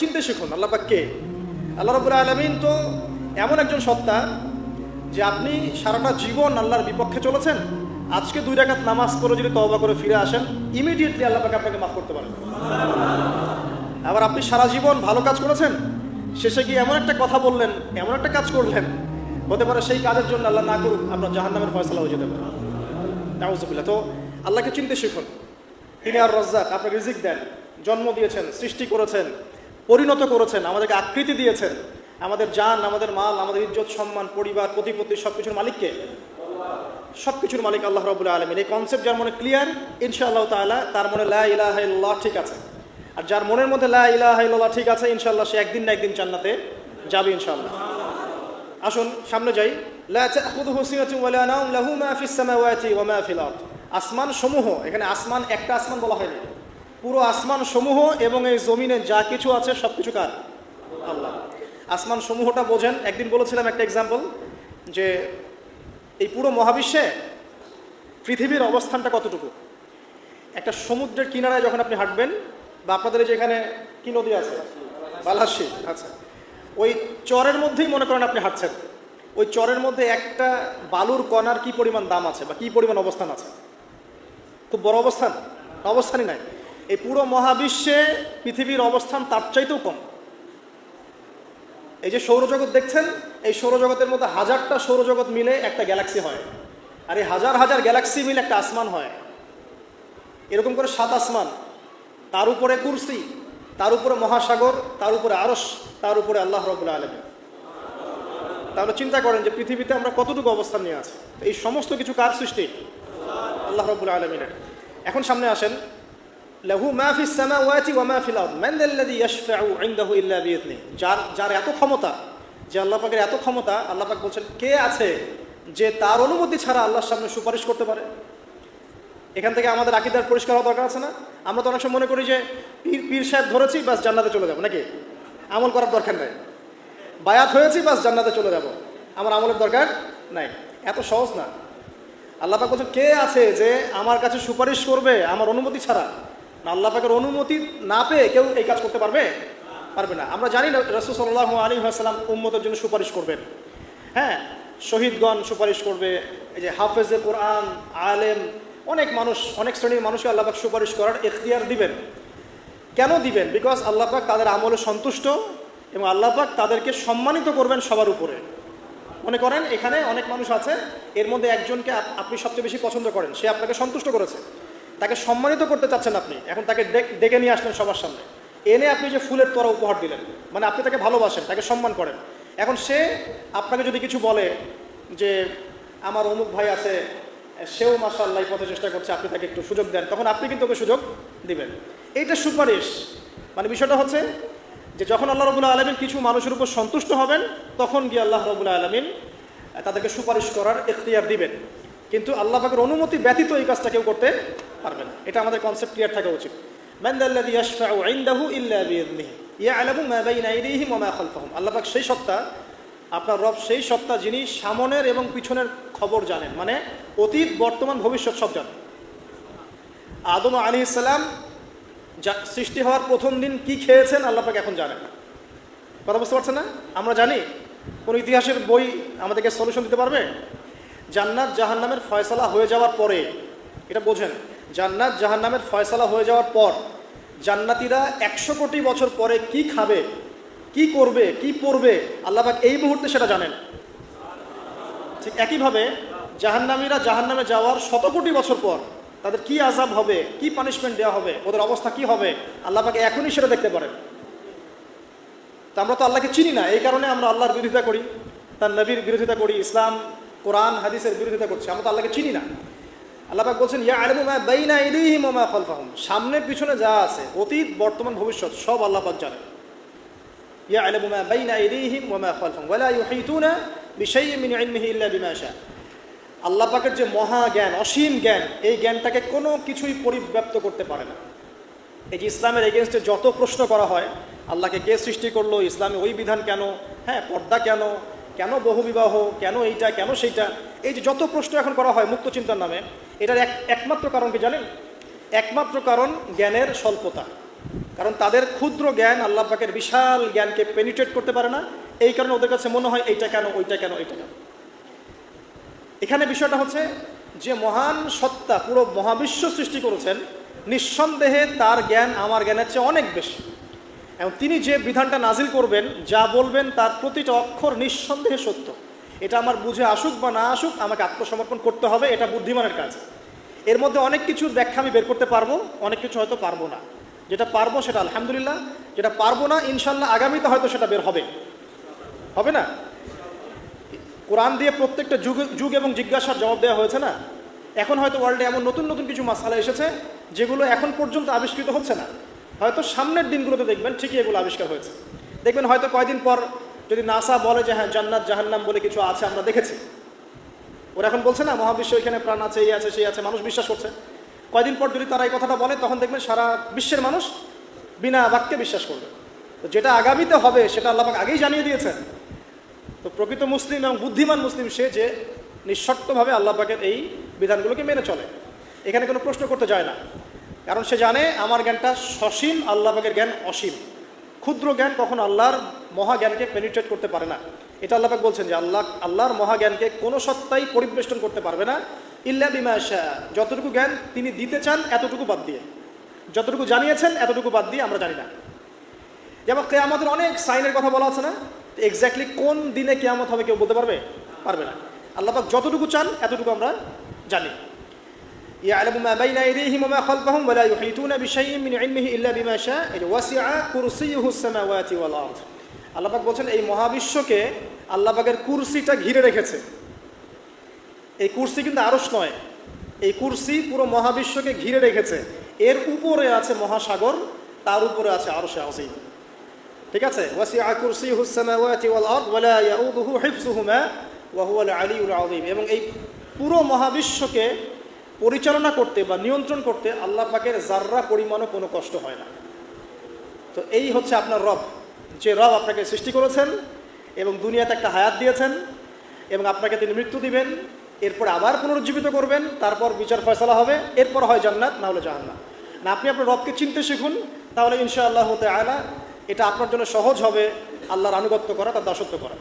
চিনতে শিখুন, আল্লাহ কে? আল্লাহ রবুল আলমিন তো এমন একজন সত্তা যে আপনি সারাটা জীবন আল্লাহর বিপক্ষে চলেছেন, আজকে দুই রাকাত নামাজ করে যদি তওবা করে ফিরে আসেন ইমিডিয়েটলি আল্লাহ পাক আপনাকে মাফ করতে পারেন। আবার আপনি সারা জীবন ভালো কাজ করেছেন, শেষে গিয়ে এমন একটা কথা বললেন, এমন একটা কাজ করলেন, হতে পারে সেই কাজের জন্য আল্লাহ না করুক আপনার জাহান্নামের ফয়সলা হয়ে যেতে পারে। নাউজুবিল্লাহ তো আল্লাহকে চিনতে শিখুন। তিনি আর রজ্জাক আপনাকে রিজিক দেন, জন্ম দিয়েছেন, সৃষ্টি করেছেন পরিণত করেছেন, আমাদেরকে আকৃতি দিয়েছেন। আমাদের জান, আমাদের মাল, আমাদের ইজ্জত, সম্মান, পরিবার, প্রতিপত্তি সব কিছুর মালিককে। সব কিছুর মালিক আল্লাহ রবুল্লা আলমিন। এই কনসেপ্ট যার মনে ক্লিয়ার ইনশাআল্লাহ তাআলা, তার মনে লা ইলাহা ইল্লাল্লাহ ঠিক আছে। আর যার মনের মধ্যে লা ইলাহা ইল্লাল্লাহ ঠিক আছে, ইনশাআল্লাহ সে একদিন না একদিন জান্নাতে যাবে ইনশাআল্লাহ। আসুন, সামনে যাই। লাহু আসমান সমূহ এখানে আসমান, একটা আসমান বলা হয়নি। পুরো আসমান সমূহ এবং এই জমিনে যা কিছু আছে সব কিছু কার? আল্লাহ। আসমান সমূহটা বোঝেন। একদিন বলেছিলাম একটা এক্সাম্পল যে এই পুরো মহাবিশ্বে পৃথিবীর অবস্থানটা কতটুকু? একটা সমুদ্রের কিনারায় যখন আপনি হাঁটবেন বা আপনাদের এই যে এখানে কি নদী আছে? বালাসি। আচ্ছা। ওই চরের মধ্যেই মনে করেন আপনি হাঁটছেন। ওই চরের মধ্যে একটা বালুর কণার কি পরিমাণ দাম আছে বা কি পরিমাণ অবস্থান আছে? খুব বড় অবস্থান? অবস্থানই নাই। এই পুরো মহাবিশ্বে পৃথিবীর অবস্থান তার চাইতেও কম। এই যে সৌরজগৎ দেখছেন, এই সৌরজগতের মধ্যে হাজারটা সৌরজগৎ মিলে একটা গ্যালাক্সি হয়। আর এই হাজার হাজার গ্যালাক্সি মিলে একটা আসমান হয়। এরকম করে সাত আসমান, তার উপরে কুরসি, তার উপরে মহাসাগর, তার উপরে আরস তার উপরে আল্লাহ রবুল্লা আলম তাহলে চিন্তা করেন যে পৃথিবীতে আমরা কতটুকু অবস্থান নিয়ে আছি? এই সমস্ত কিছু কার সৃষ্টি? আল্লাহ রবুল্লা আলমিনের। এখন সামনে আসেন লাহু মাহফিস সামাওয়াতি ওয়া মাহফিল ইল্লা বিইذনি যার যার এত ক্ষমতা, যে আল্লাহ পাকের এত ক্ষমতা, আল্লাহ পাক বলছেন, কে আছে যে তার অনুমতি ছাড়া আল্লাহর সামনে সুপারিশ করতে পারে? এখান থেকে আমাদের আকিদার পরিষ্কার হওয়া দরকার আছে না? আমরা তো অনেক সময় মনে করি যে, পীর পীর সাহেব ধরেছি, বাস জান্নাতে চলে যাব। নাকি? আমল করার দরকার নাই। বায়াত হয়েছি, বাস জান্নাতে চলে যাব। আমার আমলের দরকার নাই। এত সহজ না। আল্লাহ পাক বলছেন, কে আছে যে আমার কাছে সুপারিশ করবে, আমার অনুমতি ছাড়া? আল্লাহ পাকের অনুমতি না পেয়ে কেউ এই কাজ করতে পারবে? পারবে না। আমরা জানি না, রসুল সাল্লাহ আলী আসসালাম উম্মতের জন্য সুপারিশ করবেন। হ্যাঁ শহীদগণ সুপারিশ করবে, এই যে হাফেজে কোরআন, আলেম, অনেক মানুষ, অনেক শ্রেণির মানুষকে আল্লাহ পাক সুপারিশ করার এখতিয়ার দিবেন। কেন দিবেন? বিকজ আল্লাহ পাক তাদের আমলে সন্তুষ্ট এবং আল্লাহ পাক তাদেরকে সম্মানিত করবেন সবার উপরে। মনে করেন, এখানে অনেক মানুষ আছে, এর মধ্যে একজনকে আপনি সবচেয়ে বেশি পছন্দ করেন, সে আপনাকে সন্তুষ্ট করেছে। তাকে সম্মানিত করতে চাচ্ছেন আপনি। এখন তাকে ডেক- নিয়ে আসলেন সবার সামনে। এনে আপনি যে ফুলের তোরা উপহার দিলেন মানে আপনি তাকে ভালোবাসেন, তাকে সম্মান করেন। এখন সে আপনাকে যদি কিছু বলে যে, আমার অমুক ভাই আছে, সেও মাসাল্লাহ পথে চেষ্টা করছে, আপনি তাকে একটু সুযোগ দেন, তখন আপনি কিন্তু ওকে সুযোগ দিবেন। এইটা সুপারিশ। মানে বিষয়টা হচ্ছে যে, যখন আল্লাহ রবুল্লা আলমিন কিছু মানুষের উপর সন্তুষ্ট হবেন, তখন গিয়ে আল্লাহ রবুল্লা আলমিন তাদেরকে সুপারিশ করার এখতিয়ার দিবেন। কিন্তু আল্লাহ পাকের অনুমতি ব্যতীত এই কাজটা কেউ করতে পারবে না। এটা আমাদের কনসেপ্ট ক্লিয়ার থাকা উচিত। ম্যান্দাল্লাদি সেই সত্তা, আপনার রব সেই সত্তা যিনি সামনের এবং পিছনের খবর জানেন মানে অতীত, বর্তমান, ভবিষ্যৎ সব জানেন। আদম আলী ইসলাম সৃষ্টি হওয়ার প্রথম দিন কি খেয়েছেন আল্লাপাকে এখন জানেন না। কথা বুঝতে পারছেন না? আমরা জানি, কোন ইতিহাসের বই আমাদেরকে সলিউশন দিতে পারবে? জান্নাত জাহান্নামের ফয়সালা হয়ে যাওয়ার পরে, এটা বোঝেন, জান্নাত জাহান্নামের ফয়সালা হয়ে যাওয়ার পর জান্নাতিরা একশো কোটি বছর পরে কি খাবে, কি করবে, কি পড়বে আল্লাহ পাক এই মুহূর্তে সেটা জানেন। ঠিক একইভাবে জাহান্নামীরা জাহান্নামে যাওয়ার শত কোটি বছর পর তাদের কি আজাব হবে, কি পানিশমেন্ট দেওয়া হবে, ওদের অবস্থা কি হবে, আল্লাহ পাকে এখনই সেটা দেখতে পারেন। তা আমরা তো আল্লাহকে চিনি না, এই কারণে আমরা আল্লাহর বিরোধিতা করি, তার নবীর বিরোধিতা করি, ইসলাম কোরআন, হাদিসের বিরোধিতা করছে। আমরা তো আল্লাহকে চিনি না। আল্লাহ বলছেন, ইয়া আলমু মা বাইনা ইলিহিম মা খলফাহুম। সামনে পিছনে যা আছে, অতীত, বর্তমান, ভবিষ্যৎ, সব আল্লাহাক জানে ইয়া আলমু মা বাইনা ইলিহিম মা খলফাহুম। ওয়ালা ইউহিতুনা বিশাইয়্যিন মিন ইলমিহি ইল্লা বিমা শা আল্লাহ পাকের যে মহা জ্ঞান, অসীম জ্ঞান, এই জ্ঞানটাকে কোনো কিছুই পরিব্যাপ্ত করতে পারে না। এই যে ইসলামের এগেনস্টে যত প্রশ্ন করা হয়, আল্লাহকে কে সৃষ্টি করল, ইসলামে ওই বিধান কেন হ্যাঁ পর্দা কেন কেন বহুবিবাহ, কেন এইটা, কেন সেইটা? এই যে যত প্রশ্ন এখন করা হয় মুক্ত চিন্তার নামে, এটার এক, একমাত্র কারণ কি জানেন? একমাত্র কারণ জ্ঞানের স্বল্পতা। কারণ তাদের ক্ষুদ্র জ্ঞান আল্লাহ পাকের বিশাল জ্ঞানকে পেনিট্রেট করতে পারে না। এই কারণে ওদের কাছে মনে হয় এইটা কেন, ওইটা কেন ওইটা কেন? এখানে বিষয়টা হচ্ছে যে মহান সত্তা পুরো মহাবিশ্ব সৃষ্টি করেছেন, নিঃসন্দেহে তার জ্ঞান আমার জ্ঞানের চেয়ে অনেক বেশি। এবং তিনি যে বিধানটা নাজিল করবেন, যা বলবেন তার প্রতিটা অক্ষর নিঃসন্দেহে সত্য। এটা আমার বুঝে আসুক বা না আসুক, আমাকে আত্মসমর্পণ করতে হবে, এটা বুদ্ধিমানের কাজ। এর মধ্যে অনেক কিছুর ব্যাখ্যা আমি বের করতে পারব, অনেক কিছু হয়তো পারব না। যেটা পারব সেটা আলহামদুলিল্লাহ, যেটা পারব না ইনশাল্লাহ আগামীতে হয়তো সেটা বের হবে। হবে না? কোরআন দিয়ে প্রত্যেকটা যুগ যুগ এবং জিজ্ঞাসার জবাব দেওয়া হয়েছে না? এখন হয়তো ওয়ার্ল্ডে এমন নতুন নতুন কিছু মাসালা এসেছে, যেগুলো এখন পর্যন্ত আবিষ্কৃত হচ্ছে না। হয়তো সামনের দিনগুলোতে দেখবেন ঠিকই এগুলো আবিষ্কার হয়েছে। দেখবেন হয়তো কয়দিন পর যদি নাসা বলে যে হ্যাঁ জান্নাত, জাহান্নাম বলে কিছু আছে, আমরা দেখেছি। ওরা এখন বলছে না, মহাবিশ্ব এখানে প্রাণ আছে, এই আছে, সেই আছে, মানুষ বিশ্বাস করছে। কয়দিন পর যদি তারা এই কথাটা বলে, তখন দেখবেন সারা বিশ্বের মানুষ বিনা বাক্যে বিশ্বাস করবে। তো যেটা আগামীতে হবে, সেটা আল্লাহ পাক আগেই জানিয়ে দিয়েছেন। তো প্রকৃত মুসলিম এবং বুদ্ধিমান মুসলিম সে যে নিঃশর্তভাবে আল্লাহ পাকের এই বিধানগুলোকে মেনে চলে। এখানে কোনো প্রশ্ন করতে যায় না। কারণ সে জানে আমার জ্ঞানটা সসীম আল্লাহ পাকের জ্ঞান অসীম। ক্ষুদ্র জ্ঞান কখনো আল্লাহর মহাজ্ঞানকে পেনিট্রেট করতে পারে না। এটা আল্লাহ পাক বলছেন যে আল্লাহ, আল্লাহর মহাজ্ঞানকে কোনো সত্তাই পরিবেষ্টন করতে পারবে না। ইল্লা বিমা শাহ। যতটুকু জ্ঞান তিনি দিতে চান এতটুকু বাদ দিয়ে। যতটুকু জানিয়েছেন এতটুকু বাদ দিয়ে আমরা জানি না। যেমন কেয়ামতের অনেক সাইনের কথা বলা আছে না? এক্স্যাক্টলি কোন দিনে কেয়ামত হবে কেউ বলতে পারবে? পারবে না। আল্লাহ পাক যতটুকু চান এতটুকু আমরা জানি। يعلم ما بين أيديهم وما خلفهم ولا يحيطون بشيء من علمه إلا بما شاء وسع كرسيه السماوات والأرض আল্লাহ পাক বলছেন এই মহাবিশ্বকে আল্লাহ পাকের কুরসিটা ঘিরে রেখেছে এই কুরসি কিন্তু আরস নয় এই কুরসি পুরো মহাবিশ্বকে ঘিরে রেখেছে এর উপরে আছে মহাসাগর তার উপরে আছে আরশে আজিম ঠিক আছে ওয়াসিআ কুরসিয়ুহু সামাওয়াতি ওয়াল আরদ ওয়ালা ইয়াউদুহু হিফযুহুমা ওয়া হুয়াল আলিয়ুল আযীম এবং এই পুরো মহাবিশ্বকে পরিচালনা করতে বা নিয়ন্ত্রণ করতে আল্লাহ পাকের জাররা পরিমাণও কোনো কষ্ট হয় না। তো এই হচ্ছে আপনার রব, যে রব আপনাকে সৃষ্টি করেছেন এবং দুনিয়াতে একটা হায়াত দিয়েছেন এবং আপনাকে তিনি মৃত্যু দিবেন, এরপর আবার পুনরুজ্জীবিত করবেন, তারপর বিচার ফয়সলা হবে, এরপর হয় জান্নাত, না হলে জাহান্নাম। না, আপনি আপনার রবকে চিনতে শিখুন, তাহলে ইনশাআল্লাহ হতে আয়লা এটা আপনার জন্য সহজ হবে আল্লাহর আনুগত্য করা, তার দাসত্ব করা।